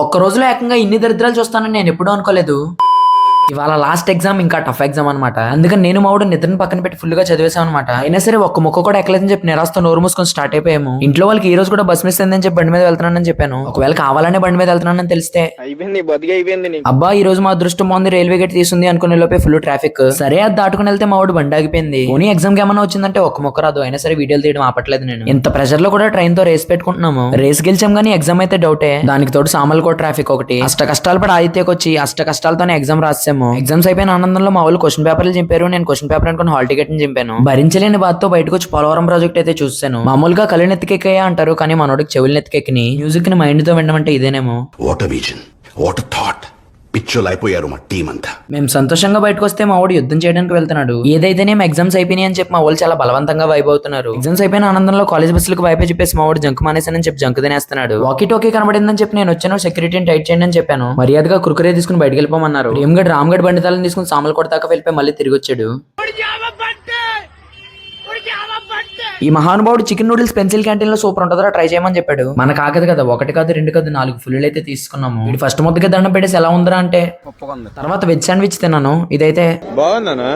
ఒక్క రోజులో ఏకంగా ఇన్ని దరిద్రాలు చూస్తానని నేను ఎప్పుడూ అనుకోలేదు. ఇవాళ లాస్ట్ ఎగ్జామ్ ఇంకా టఫ్ ఎగ్జామ్ అనమాట అందుకని నేను మావుడు నిద్రను పక్కన పెట్టి ఫుల్గా చదివేశాం అనమాట అయినా సరే ఒక్క ముక్క కూడా ఎక్కలేదని చెప్పి నిరాశతో నోరు మూసుకొని స్టార్ట్ అయిపోయాము. ఇంట్లో వాళ్ళకి ఈ రోజు కూడా బస్ మిస్ అయిందని చెప్పి బండి మీద వెళ్తున్నానని చెప్పాను. ఒకవేళ కావాలనే బండి మీద వెళ్తున్నానని తెలిస్తే. అబ్బా ఈ రోజు మా అదృష్టం బాగుంది రైల్వే గేట్ తీసుంది అనుకునే లోపే ఫుల్ ట్రాఫిక్ సరే అది దాటుకుని వెళ్తే మా వాడు బండి ఆగిపోయింది. పోనీ ఎగ్జామ్ ఏమన్నా వచ్చిందంటే ఒక్క మొక్క రాదు. అయినా సరే వీడియోలు తీయడం ఆపట్లేదు నేను. ఇంత ప్రెషర్లో కూడా ట్రైన్తో రేస్ పెట్టుకుంటున్నాము. రేస్ గెలిచాం కానీ ఎగ్జామ్ అయితే డౌటే దానికి తోడు సామల్ కూడా ట్రాఫిక్ ఒకటి. అష్ట కష్టాలు పడి ఆదిత్యకి వచ్చి అష్ట కష్టాలతోనే ఎగ్జామ్ రాసాము ఎగ్జామ్స్ అయిపోయిన ఆనందంలో మా వాళ్ళు క్వశ్చన్ పేపర్లు చింపారు. నేను క్వశ్చన్ పేపర్ అనుకుని హాల్ టికెట్ని చింపాను. భరించలేని బాధతో బయటకు వచ్చి పోలవరం ప్రాజెక్ట్ అయితే చూసాను మామూలుగా కళ్ళు నెత్తికెక్కాయా అంటారు కానీ మనోడికి చెవులు నెత్తికెక్కిని మ్యూజిక్ని మైండ్తో వినమంటే ఇదేనేమో. వాట్ విజన్ వాట్ థాట్ పిచ్చోలు అయిపోయారు మా టీం అంతా. మేము సంతోషంగా బయటకు వస్తే మా వాడు యుద్ధం చేయడానికి వెళ్తున్నాడు. ఏదైతేనే ఎగ్జామ్స్ అయిపోయినాయి అని చెప్పి మా వాళ్ళు చాలా బలవంతంగా వైబ్ అవుతున్నారు. ఎగ్జామ్స్ అయిపోయిన ఆనందంలో కాలేజ్ బస్సులకు వైపే చెప్పేసి మా వాడు జంక్ మానేసానని చెప్పి జంక్ తినేస్తున్నాడు. వాకీ టోకీ కనబడిందని చెప్పి నేను వచ్చాను సెక్యూరిటీని టైట్ చేయండి అని చెప్పాను. మర్యాదగా కురుకురే తీసుకుని బయటకు వెళ్ళిపోమన్నారు. ప్రేమ్గడ్ రామ్గడ్ బండితాలను తీసుకుని సామలు కొడతాక వెళ్ళిపోయి మళ్ళీ తిరిగి వచ్చాడు. ఈ మహానుభావుడు చికెన్ నూడిల్స్ పెన్సిల్ క్యాంటీన్లో సూపర్ ఉంటుందా ట్రై చేయమని చెప్పాడు. మనకు ఆగదు కదా ఒకటి కాదు రెండు కాదు నాలుగు ఫుల్ అయితే తీసుకున్నాము. వీడు ఫస్ట్ ముద్దకి దండం పెట్టేసి ఎలా ఉందిరా అంటే తర్వాత వెజ్ శాండ్విచ్ తిన్నాను. ఇదైతే బాగుందనా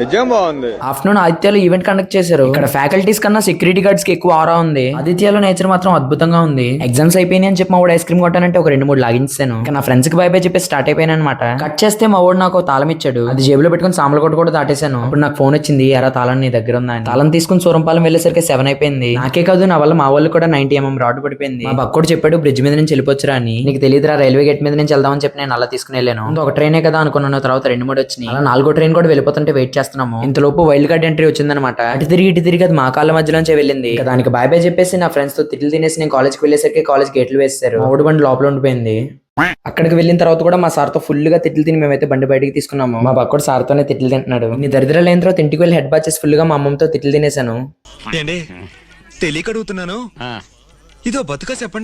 నిజం బాగుంది. ఆఫ్టర్నూన్ ఆదిత్యలో ఈవెంట్ కండక్ట్ చేశారు. ఇక్కడ ఫ్యాకల్టీస్ కన్నా సెక్యూరిటీ గార్డ్స్కి ఎక్కువ ఆరా ఉంది. ఆదిత్యలో నేచర్ మాత్రం అద్భుతంగా ఉంది. ఎగ్జామ్స్ అయిపోయినాయి అని చెప్పి మా వాడు ఐస్ క్రీమ్ కొట్టానంటే ఒక రెండు మూడు లాగించాను నా ఫ్రెండ్స్కి బై బై చెప్పి స్టార్ట్ అయిపోయాను అనమాట కట్ చేస్తే మా వాడు నాకు తాళం ఇచ్చాడు. అది జేబులో పెట్టుకుని సామలు కొట్టు కూడా దాటేశాను. అప్పుడు నాకు ఫోన్ వచ్చింది ఎరా తాళం నీ దగ్గర ఉందా? తాళం తీసుకుని సూరంపాలెం వెళ్ళేసరికి సెవెన్ అయిపోయింది. నాకే కాదు నా వల్ల మా వాళ్ళు కూడా నైన్టీ ఎంఎం mm రాడ్ పడిపోయింది. మా బక్కోడు చెప్పాడు బ్రిడ్జ్ మీద నుంచి వెళ్ళిపోచ్చురా అని. నీకు తెలియదురా రైల్వే గేట్ మీద నుంచి వెళ్దామని చెప్పి నేను అలా తీసుకుని వెళ్ళాను. ఒక ట్రైనే కదా అనుకున్నాను తర్వాత రెండు మూడు వచ్చినాయి. అలా నాలుగో ట్రైన్ కూడా వెళ్ళిపోతుంటే వెయిట్ చేస్తున్నాము. ఇంతలోపు వైల్డ్ కార్డ్ ఎంట్రీ వచ్చిందనమాట అటు తిరిగి ఇటు తిరిగి అది మా కాళ్ళ మధ్యలోంచే వెళ్ళింది. దానికి బాయ్ బాయ్ చెప్పేసి నా ఫ్రెండ్స్తో తిట్లు తినేసి నేను కాలేజ్కి వెళ్ళేసరికి కాలేజ్ గేట్లు వేస్తారు మా ఊడి బండి లోపల ఉండిపోయింది. అక్కడికి వెళ్ళిన తర్వాత కూడా మా సార్తో ఫుల్గా తిట్లు తిని మేమైతే బండి బయటికి తీసుకున్నాము. మా పక్కడు సార్తోనే తిట్లు తింటున్నాడు. నీ దరిద్రాలు అయిన తర్వాత ఇంటికి వెళ్ళి హెడ్ బాత్ చేసి ఫుల్గా మా అమ్మతో తిట్లు తినేసాను తెలియక అడుగుతున్నాను? ఇదో బతుక చెప్పండి.